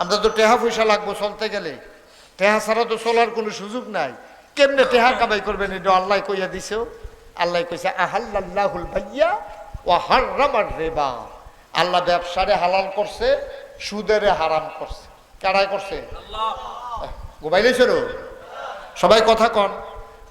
আমরা তো টেহা পয়সা লাগবো চলতে গেলে। টেহা ছাড়া তো চলার কোনো সুযোগ নাই। কেমনে টেহা কামাই করবেন এটা আল্লাহ কইয়া দিছে আল্লাহ কইছে আহাল্লাহুল ভাইয়া ও হারামার রেবা। আল্লাহ ব্যবসারে হালাল করছে, সুদেরে হারাম করছে। কারাই করছে? গোবাইলেছিল সবাই কথা কন,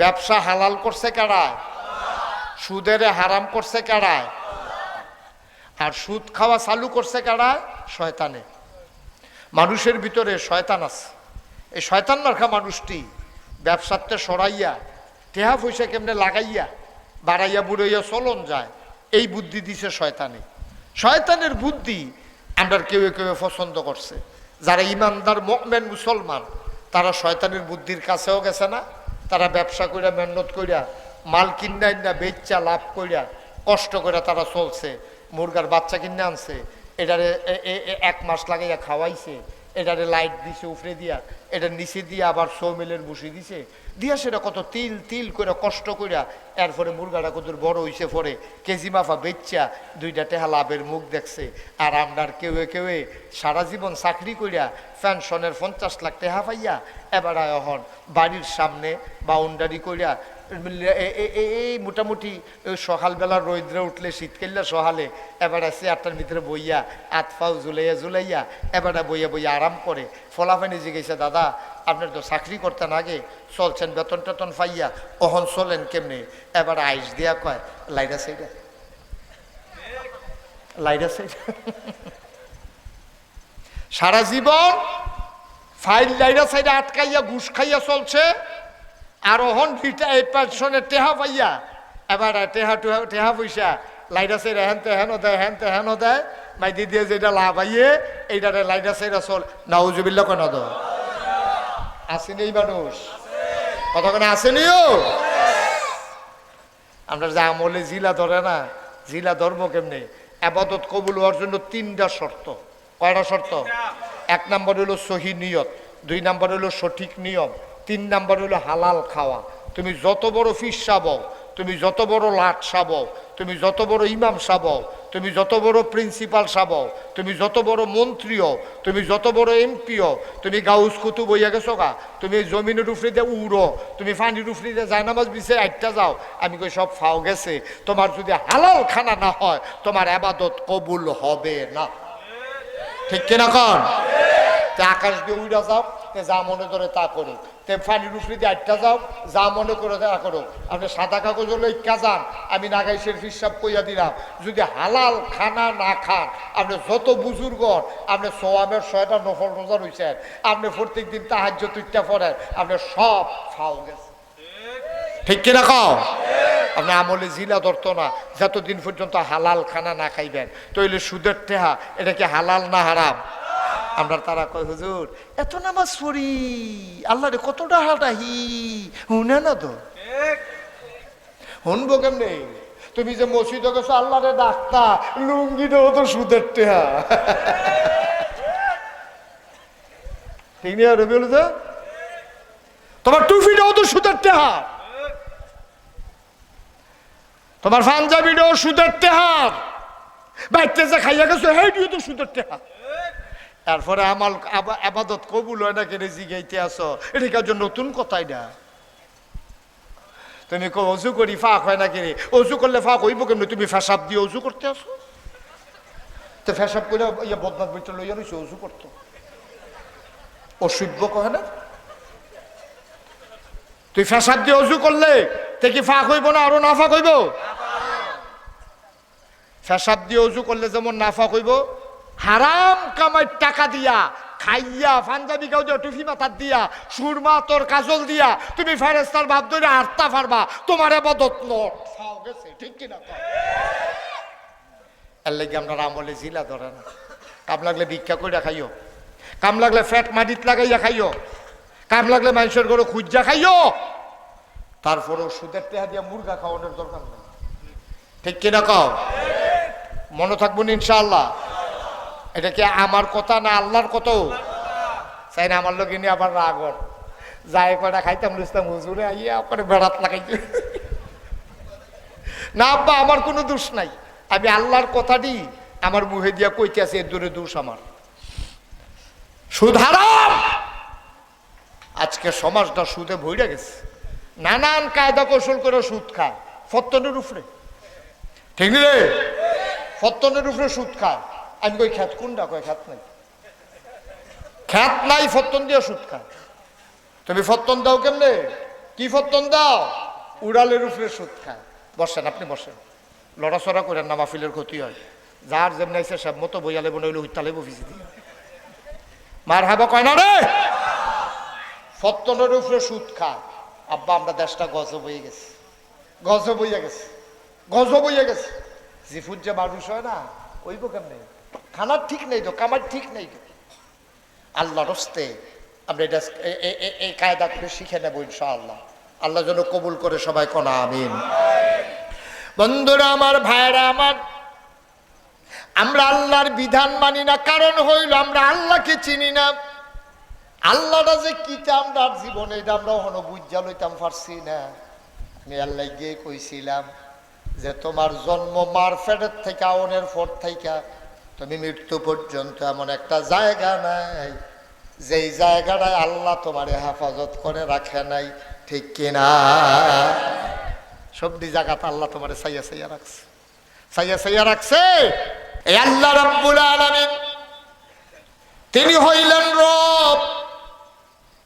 ব্যবসা হালাল করছে কারায়? সুদেরে হারাম করছে কারায়? আর সুদ খাওয়া চালু করছে কারায়? শয়তানে। মানুষের ভিতরে শয়তান আছে। এই শয়তান মার্কা মানুষটি ব্যবসাতে সরাইয়া, টেহা পয়সা কেমনে লাগাইয়া, বাড়াইয়া বুড়াইয়া চলন যায়, এই বুদ্ধি দিছে শয়তানে। শয়তানের বুদ্ধি আমরা কেউ কেউ পছন্দ করছে। যারা ইমানদার মকমেন মুসলমান, তারা শয়তানের বুদ্ধির কাছেও গেছে না। তারা ব্যবসা কইরা, মেহনত করিয়া মাল কিনাই না বেচা লাভ করিয়া কষ্ট করে তারা চলছে। মুরগার বাচ্চা কিনে আনছে। এটারে এক মাস লাগাইয়া খাওয়াইছে, এটারে লাইট দিছে, উফরে দিয়া এটা নিচে দিয়ে আবার সৌমিলের বসি দিছে। দিয়া সেটা কত তিল তিল করে কষ্ট কইরা, এরপরে মুরগাটা কত বড় হইছে পরে, কেজি মাফা বেচ্চা, দুইটা টেহা লাভের মুখ দেখছে। আর আপনার কেউ কেউ সারা জীবন চাকরি কইরা পেনশনের পঞ্চাশ লাখ টেহা পাইয়া, এবার এখন বাড়ির সামনে বাউন্ডারি এ- এই মোটামুটি সকালবেলা রৌদ্রে উঠলে শীতকাল্লা সহালে এবারে চেয়ারটার ভিতরে বইয়া হাত ফাও জুলাইয়া জুলাইয়া এবারে বইয়া বইয়া আরাম করে। ফলাফানি জিজ্ঞেসে, দাদা, আপনার তো চাকরি করতেন আগে, চলছেন বেতন টেতন পাইয়া, অহন চলেন কেমনে? এবার আইস দিয়া কয় লাইডা সাইডা লাইডা সাইডা সারা জীবন ফাইল লাইডা সাইডে আটকাইয়া, ঘুষ খাইয়া চলছে। আর ওহন ভিটা এই পেনশনে টেহা পাইয়া এবার টেহা টুহা, টেহা পয়সা লাইডা সাইড হেন তেহেনও দেয়, হেন তেহেনও দেয়, মাইদি দিয়ে যেটা লাভ আইয়ে এইটারে লাইডা সাইডা চল নাউজুবিল্লা কেন দ আসেনি এই মানুষ? কতক্ষণে আসেনিও আমরা যা আমলে জিলা ধরে না, জিলা ধর্ম কেমনে? আবাদত কবুল হওয়ার জন্য তিনটা শর্ত। কয়টা শর্ত? এক নম্বর হলো সহি নিয়ত, দুই নম্বর হলো সঠিক নিয়ম। তিন নম্বর হলো হালাল খাওয়া। তুমি যত বড় ফিস সাবও তুমি যত বড় লাট সাবও তুমি যত বড় ইমাম সাবও তুমি যত বড় প্রিন্সিপাল সাবও তুমি যত বড় মন্ত্রীও, তুমি যত বড় এমপিও তুমি গাউস কুতু বইয়া গেছো গা, তুমি জমিনের দিয়ে উড়ো, তুমি পানির উপরে দিয়ে জায়নামাজ বিছে আটটা যাও, আমি কই সব ফাও গেছে। তোমার যদি হালাল খানা না হয়, তোমার আবাদত কবুল হবে না। ঠিক কিনা কন? আকাশ দিয়ে উড়া যাও। তে যা মনে ধরে তা করুক তে পানির উপরে দিয়ে আটটা যাও, যা মনে করে তা করো আপনি সাদা কাগজ হলো ইক্কা যান, আমি নাগাইশের হিসাব কইয়া দিলাম। যদি হালাল খানা না খান, আপনি যত বুজুর্গ আপনি সোয়ামের ছয়টা নফল রোজা রয়েছেন আপনি প্রত্যেক দিন তাহার্য তুইটা পড়েন, আপনি সব ফাও গেছে। ঠিক কিনা কও? আপনি আমলে জিলা ধরতো না, যতদিন পর্যন্ত হালাল খানা না খাইবেন, তইলে সুদের টেহা এটা কি হালাল না হারাম? আমরা তারা কয় হুজুর এত নামাজ পড়ি আল্লাহ রে কতটা হাটাহি? শুনে না তো? শুনব কেমনে? তুমি যে মসজিদে গেছো আল্লাহ রে ডাক্তার লুঙ্গিটাও তো সুদের টেহা। ঠিক বলে তোমার টুপিটাও তো সুদের টেহা। তোমার পাঞ্জাবিটাও সুদের টেহার বাইতে যে খাইয়া গেছো হেডিও তো সুদের টেহা। এরপরে আমার আবাদত কবুল হয় না কেন? জিগাইতে আসো। এটা কাজ নতুন কথাই না তুমি কো অজু করি, ফাঁক হয় না কেন? অজু করলে ফাঁক হইব কেমনি? তুমি ফেসাব দিয়ে অজু করতে আসো? তো ফেসাব করে ইয়ে বদনাথ বইটা লইয়া রয়েছে অজু করতো? অসভ্য কহে না? তুই ফেসাব দিয়ে অজু করলে তে কি ফাঁক হইব না? আরও না ফাঁক হইব? ফেসাব দিয়ে অজু করলে যেমন না ফাঁক হইব হারাম কামাই টাকা দিয়া, খাইয়া পাঞ্জাবি গাও দিয়া টুফি মাথার দিয়া, সুরমা, তোর কাজল দিয়া, তুমি ফেরেস্তার ভাব ধরে আর্তা ফারবা, তোমার এবাদত নট। ঠিক কিনা এর লাগি আমরা আমলে জিলা ধরে না। কাম লাগলে ভিক্ষা করে খাইও। কাম লাগলে ফ্যাট মাটিত লাগাইয়া খাইও। কাম লাগলে মানুষের ঘরে খুঁজা খাইও। তারপরেও সুদের টেহা দিয়া মুরগা খাওয়ানোর দরকার নেই। ঠিক কিনা কও মনে থাকব ইনশাআল্লাহ। এটা কি আমার কথা না আল্লাহর কত চাই না আমার লোকে নিয়ে আবার রাগর যাই কয়টা খাইতাম লুচতাম হুজুরে আইয়া বেড়াত লাগাইতে না আব্বা, আমার কোনো দোষ নাই। আমি আল্লাহর কথাটি আমার মুহে দিয়া কইতে আছে এর দূরে দোষ আমার। হারাম! আজকে সমাজটা সুদে ভইরা গেছে। নানান কায়দা কৌশল করে সুদ খায়। ফত্তনের উপরে। ঠিক রে? ফত্তনের উপরে সুদ খায়। আমি কই খ্যাত? কোনটা কয় খ্যাত নাই? খ্যাত নাই, ফত্তন দিয়ে সুদ খায় তুমি ফত্তন দাও কেমনে? কি ফত্তন দাও? উড়ালের উপরে সুদ খায় বসেন, আপনি বসেন। লড়াচড়া করেন না, মাহফিলের ক্ষতি হয়। যার যেমনি আইসে সব মতো বইয়ালে বনে হইলে উত্তালে বফিসি দিয়ে। মার হাবা কয় না রে? ফত্তনের উপরে সুদ খায় আব্বা, আমরা দেশটা গজব হয়ে গেছে। গজব হইয়া গেছে। গজব হইয়া গেছে। জিফুর যে মানুষ হয় না, ওইব কেমনে? খানার ঠিক নেই তো, কামার ঠিক নেই তো। আল্লাহ রস্তে আমরা এটা এই কায়দা করে শিখে নেব ইনশাআল্লাহ। আল্লাহ যেন কবুল করে সবাই কনা, আমিন। বন্ধুরা, আমার ভাইরা আমার, আমরা আল্লাহর বিধান মানি না, কারণ হইল আমরা আল্লাহকে চিনি না। আল্লাহটা যে কিটা আমরা জীবনে, এটা আমরা হন বুঝা লইতাম পারছি না। আমি আল্লাহ গিয়ে কইছিলাম যে তোমার জন্ম মার ফেটের থেকে, আওনের ফোর থেকে তুমি মৃত্যু পর্যন্ত এমন একটা জায়গা নাই, যেই জায়গাটায় আল্লাহ তোমার হেফাজত করে রাখে নাই, ঠিক কিনা? সবদি জায়গাতে আল্লাহ তোমার সাইয়া সাইয়া রাখছে। সাইয়া সাইয়া রাখছে? এই আল্লাহ রব্বুল আলামিন, তিনি হইলেন রব।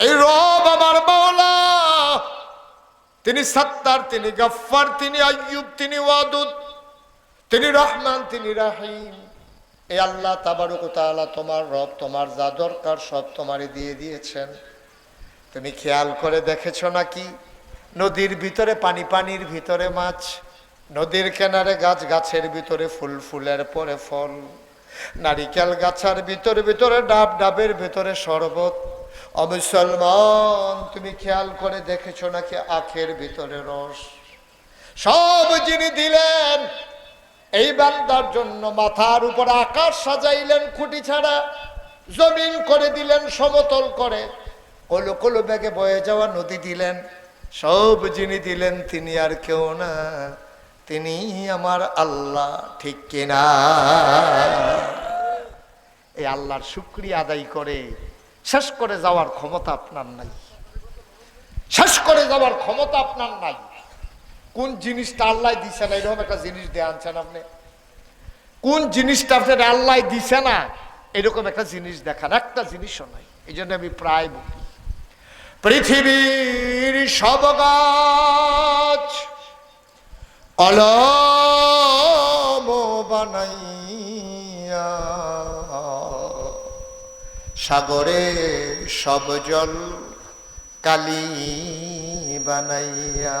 এই রব আমার মাওলা। তিনি সত্তার, তিনি গফফার, তিনি আইয়ুব, তিনি ওয়াদুদ, তিনি রহমান, তিনি রাহিম। এই আল্লাহ তাবারুক তাআলা তোমার রব, তোমার যা দরকার সব তোমারই দিয়ে দিয়েছেন। তুমি খেয়াল করে দেখেছ নাকি? নদীর ভিতরে পানি, পানির ভিতরে মাছ, নদীর কেনারে গাছ, গাছের ভিতরে ফুল, ফুলের পরে ফল, নারিকেল গাছার ভিতরে ভিতরে ডাব, ডাবের ভিতরে শরবত। অমুসলমান তুমি খেয়াল করে দেখেছ নাকি আখের ভিতরে রস? সব যিনি দিলেন এই বান্দার জন্য মাথার উপর আকাশ সাজাইলেন খুঁটি ছাড়া, জমিন করে দিলেন, সমতল করে। কলো কলো ব্যাগে বয়ে যাওয়া নদী দিলেন, সব যিনি দিলেন তিনি আর কেউ না, তিনি আমার আল্লাহ, ঠিক কিনা এই আল্লাহর শুক্রিয়া আদায় করে শেষ করে যাওয়ার ক্ষমতা আপনার নাই। শেষ করে যাওয়ার ক্ষমতা আপনার নাই। কোন জিনিসটা আল্লাহ দিছে না, এরকম একটা জিনিস দিয়ে আনছেন আপনি? কোন জিনিসটা আপনার আল্লাহ দিছে না, এরকম একটা জিনিস দেখান। একটা জিনিসও নাই এই জন্য আমি প্রায় বলি। পৃথিবীর সব গাছ কলম বানাইয়া, সাগরে সব জল কালি বানাইয়া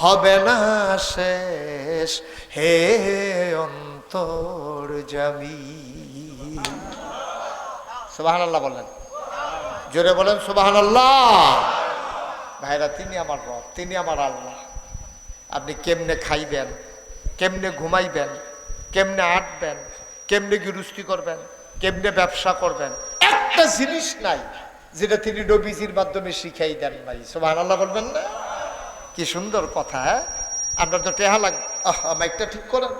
হবে না শেষ, হে অন্তর জামি। সুবাহ বলেন জোরে বলেন সুবাহান ভাইরা, তিনি আমার রব, তিনি আমার আল্লাহ। আপনি কেমনে খাইবেন, কেমনে ঘুমাইবেন, কেমনে আঁটবেন কেমনে গিরুস্তি করবেন, কেমনে ব্যবসা করবেন, একটা জিনিস নাই যেটা তিনি নবীজির মাধ্যমে শিখাই দেন ভাই সুবাহান আল্লাহ বলবেন না? কি সুন্দর কথা হ্যাঁ? আপনার তো টেহা লাগ মাইকটা ঠিক করেন।